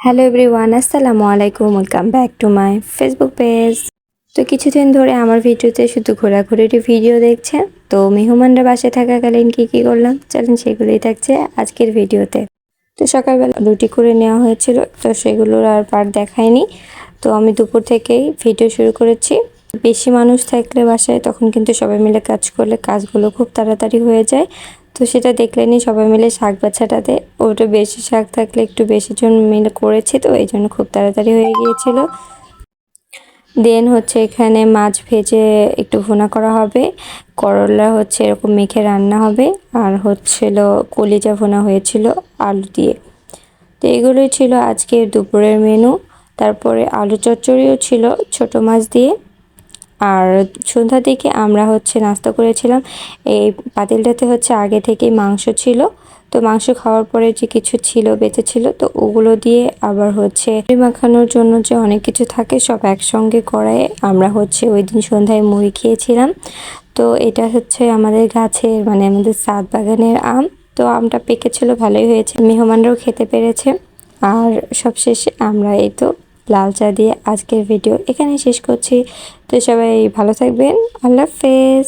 Hello everyone আসসালামু আলাইকুম welcome back to my Facebook page তো কিছুদিন ধরে আমার ভিডিওতে শুধু ঘোরাঘুরির ভিডিও দেখছে। তো মেহমানরা বাসে থাকাকালীন কী কী করলাম? চলেন সেগুলোই থাকছে আজকের ভিডিওতে। তো সকালবেলা রুটি করে নেওয়া হয়েছিল, তো সেগুলোর আর পার দেখায়নি তো আমি দুপুর থেকেই ভিডিও শুরু করেছি। বেশি মানুষ থাকলে বাসায় তখন কিন্তু সবাই মিলে কাজ করলে কাজগুলো খুব তাড়াতাড়ি হয়ে যায়। তো সেটা দেখলেনি সবাই মিলে শাক বাছাটাতে ওটা বেশি শাক থাকলে একটু বেশি জন মিলে করেছি তো এই জন্য খুব তাড়াতাড়ি হয়ে গিয়েছিল। দেন হচ্ছে এখানে মাছ ভেজে একটু ভুনা করা হবে। করলা হচ্ছে এরকম মেখে রান্না হবে। আর হচ্ছিল কলিজা ভুনা হয়েছিল আলু দিয়ে। তো এগুলোই ছিল আজকের দুপুরের মেনু। তারপরে আলু চচ্চড়িও ছিল ছোট মাছ দিয়ে। আর সন্ধ্যার দিকে আমরা হচ্ছে নাস্তা করেছিলাম। এই পাতিলটাতে হচ্ছে আগে থেকেই মাংস ছিল। তো মাংস খাওয়ার পরে যে কিছু ছিল, বেঁচে ছিল, তো ওগুলো দিয়ে আবার হচ্ছে মাখানোর জন্য যে অনেক কিছু থাকে সব একসঙ্গে করায় আমরা হচ্ছে ওই দিন সন্ধ্যায় মুড়ি খেয়েছিলাম। তো এটা হচ্ছে আমাদের গাছের মানে আমাদের সাত বাগানের আম। তো আমটা পেকেছিল ভালোই হয়েছে। মেহমানরাও খেতে পেরেছে। আর সবশেষে আমরা এই তো লাল চা দিয়ে আজকের ভিডিও এখানে শেষ করছি। তো সবাই ভালো থাকবেন। আল্লাহ হাফেজ।